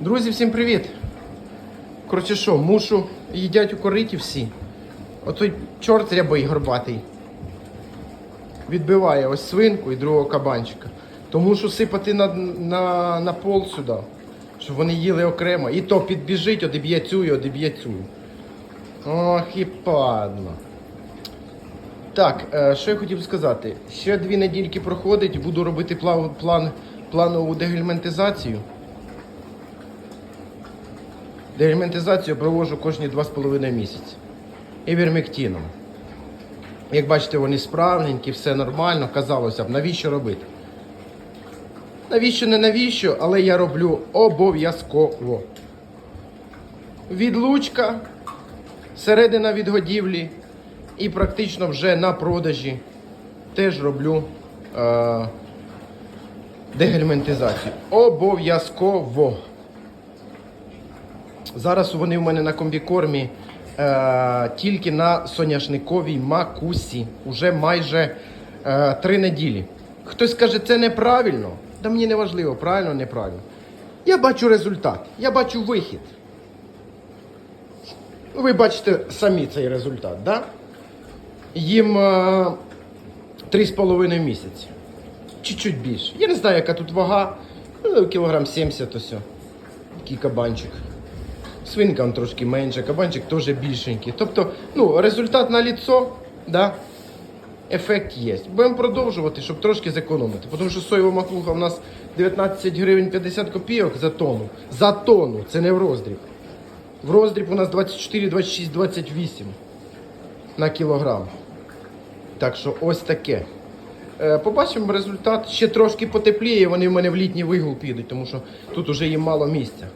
Друзі, всім привіт! Коротше що, мушу їдять у кориті всі. Отой чорт рябий горбатий. Відбиває ось свинку і другого кабанчика. То мушу сипати на, на, на пол сюди, щоб вони їли окремо. І то підбіжить, одіб'є цю і одіб'є цю. Ох і падла. Так, е, що я хотів сказати. Ще дві недільки проходить, буду робити плав, план, планову дегельментизацію. Дегельментизацію проводжу кожні 2,5 місяці. Івермектином. Як бачите, вони справненькі, все нормально, казалося б, навіщо робити? Навіщо, не навіщо, але я роблю обов'язково. Відлучка, середина відгодівлі і практично вже на продажі теж роблю е, дегельментизацію. Обов'язково. Зараз вони в мене на комбікормі е, тільки на соняшниковій макусі. Уже майже е, три неділі. Хтось каже, це неправильно. Та мені не важливо, правильно, неправильно. Я бачу результат, я бачу вихід. Ви бачите самі цей результат, да? Їм е, три з половиною місяці. Чуть-чуть більше. Я не знаю, яка тут вага. Ну, кілограм 70 ось. о. Такий кабанчик. Свинка он трошки менше, кабанчик теж більшенький. Тобто, ну, результат на ліцо, да, ефект є. Будемо продовжувати, щоб трошки зекономити. Тому що соєва макуха у нас 19 гривень 50 копійок за тонну. За тонну, це не в роздріб. В роздріб у нас 24, 26, 28 на кілограм. Так що ось таке. Е, Побачимо результат. Ще трошки потепліє, вони в мене в літній вигул підуть, тому що тут уже їм мало місця.